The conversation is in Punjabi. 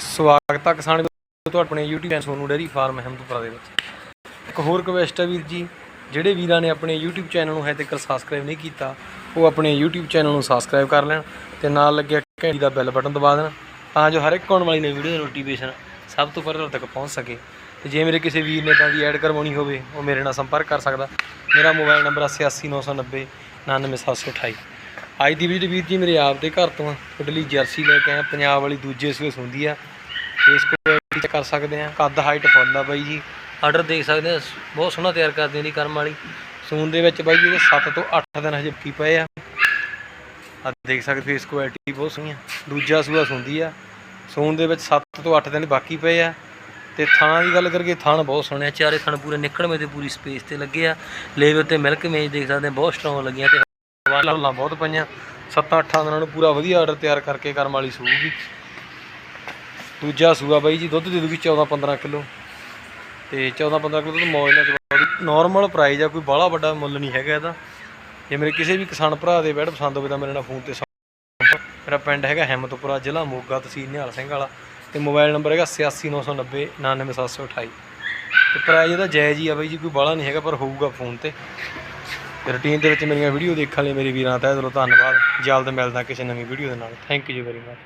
ਸਵਾਗਤ ਹੈ ਕਿਸਾਨ ਤੁਹਾਡੇ ਆਪਣੇ YouTube channel Sonu dairy farm Ahmadpura ਦੇ ਵਿੱਚ। ਇੱਕ ਹੋਰ ਰਿਕਵੈਸਟ ਹੈ ਵੀਰ ਜੀ, ਜਿਹੜੇ ਵੀਰਾਂ ਨੇ ਆਪਣੇ YouTube ਚੈਨਲ ਨੂੰ ਹਜੇ ਤੱਕ ਸਬਸਕ੍ਰਾਈਬ ਨਹੀਂ ਕੀਤਾ, ਉਹ ਆਪਣੇ YouTube ਚੈਨਲ ਨੂੰ ਸਬਸਕ੍ਰਾਈਬ ਕਰ ਲੈਣ ਤੇ ਨਾਲ ਲੱਗਿਆ ਘੰਟੀ ਦਾ ਬੈਲ ਬਟਨ ਦਬਾ ਦੇਣ, ਤਾਂ ਜੋ ਹਰ ਇੱਕ ਆਉਣ ਵਾਲੀ ਨਵੀਂ ਵੀਡੀਓ ਦੀ ਨੋਟੀਫਿਕੇਸ਼ਨ ਸਭ ਤੋਂ ਪਹਿਲਾਂ ਤੱਕ ਪਹੁੰਚ ਸਕੇ। ਤੇ ਜੇ ਮੇਰੇ ਕਿਸੇ ਵੀਰ ਨੇ ਤਾਂ ਦੀ ਐਡ ਕਰਵਾਉਣੀ ਹੋਵੇ, ਉਹ ਮੇਰੇ ਨਾਲ ਸੰਪਰਕ ਕਰ ਸਕਦਾ। ਮੇਰਾ ਮੋਬਾਈਲ ਨੰਬਰ 86990 99728 ਅੱਜ ਦੀ ਵੀਡੀਓ ਵੀਰ ਜੀ ਮੇਰੇ ਆਪ ਦੇ ਘਰ ਤੋਂ ਆ ਲਈ ਜਰਸੀ ਲੈ ਕੇ ਆਇਆ, ਪੰਜਾਬ ਵਾਲੀ ਦੂਜੇ ਸੂਏ ਹੁੰਦੀ ਆ। ਫੇਸ ਕੁਆਲਿਟੀ ਚੈੱਕ ਕਰ ਸਕਦੇ ਆ, ਕੱਦ ਹਾਈਟ ਫੁੱਲ ਆ ਬਾਈ ਜੀ। ਆਰਡਰ ਦੇਖ ਸਕਦੇ ਆ, ਬਹੁਤ ਸੋਹਣਾ ਤਿਆਰ ਕਰਦੇ ਨੇ ਕਰਮ ਵਾਲੀ। ਸੂਨ ਦੇ ਵਿੱਚ ਬਾਈ ਜੀ ਇਹਦੇ 7 ਤੋਂ 8 ਦਿਨ ਹਜੇ ਕੀ ਪਏ ਆ। ਆ ਦੇਖ ਸਕਦੇ ਫੇਸ ਕੁਆਲਿਟੀ ਬਹੁਤ ਸੋਹਣੀ ਆ। ਦੂਜਾ ਸੂਆ ਸੁੰਦੀ ਆ। ਸੂਨ ਦੇ ਵਿੱਚ 7 ਤੋਂ 8 ਦਿਨ ਬਾਕੀ ਪਏ ਆ। ਤੇ ਥਾਂ ਦੀ ਗੱਲ ਕਰੀਏ, ਥਣ ਬਹੁਤ ਸੋਹਣੇ ਆ। ਚਾਰੇ ਥਣ ਪੂਰੇ ਨਿਕਲਵੇਂ ਤੇ ਪੂਰੀ ਸਪੇਸ ਤੇ ਲੱਗੇ ਆ। ਲੇਵਰ ਤੇ ਮਿਲਕ ਮੇਜ ਦੇਖ ਸਕਦੇ ਆ, ਬਹੁਤ ਸਟਰੋਂਗ ਲੱਗੀਆਂ ਤੇ ਹੁੱਲਾਂ ਬਹੁਤ ਪਈਆਂ। 7-8 ਦਿਨਾਂ ਨੂੰ ਪੂਰਾ ਵਧੀਆ ਆਰਡਰ ਤਿਆਰ ਕਰਕੇ ਕਰਮ ਵਾਲੀ ਸੂਗੀ। ਦੂਜਾ ਸੂਆ ਬਾਈ ਜੀ, ਦੁੱਧ ਦੇ ਦੂਗੀ 14-15 ਕਿਲੋ। ਤੇ 14-15 ਕਿਲੋ ਦੁੱਧ ਮੌਜ ਨਾਲ ਚਵਾਉਗੀ ਨਾਰਮਲ ਪ੍ਰਾਈਸ ਆ, ਕੋਈ ਬਾਹਲਾ ਵੱਡਾ ਮੁੱਲ ਨਹੀਂ ਹੈਗਾ ਇਹਦਾ। ਜੇ ਮੇਰੇ ਕਿਸੇ ਵੀ ਕਿਸਾਨ ਭਰਾ ਦੇ ਬੈਡ ਪਸੰਦ ਹੋਵੇ ਤਾਂ ਮੇਰੇ ਨਾਲ ਫੋਨ ਤੇ ਸੰਪਰਕ ਮੇਰਾ ਪਿੰਡ ਹੈਗਾ ਹਿੰਮਤਪੁਰਾ, ਜ਼ਿਲ੍ਹਾ ਮੋਗਾ, ਤਹਿਸੀਲ ਨਿਹਾਲ ਸਿੰਘ ਵਾਲਾ। ਤੇ ਮੋਬਾਈਲ ਨੰਬਰ ਹੈਗਾ 86990 99728 ਤੇ ਪ੍ਰਾਈਸ ਇਹਦਾ ਜਾਇਜ਼ ਹੀ ਆ ਬਾਈ ਜੀ, ਕੋਈ ਬਾਹਲਾ ਨਹੀਂ ਹੈਗਾ, ਪਰ ਹੋਊਗਾ ਫੋਨ ਤੇ। ਰੂਟੀਨ ਦੇ ਵਿੱਚ ਮੇਰੀਆਂ ਵੀਡੀਓ ਦੇਖਣ ਲਈ ਮੇਰੇ ਵੀਰਾਂ ਦਾ ਤਹਿ ਦਿਲੋਂ ਧੰਨਵਾਦ। ਜਲਦ ਮਿਲਦਾ ਕਿਸੇ ਨਵੀਂ ਵੀਡੀਓ ਦੇ ਨਾਲ। Thank you very much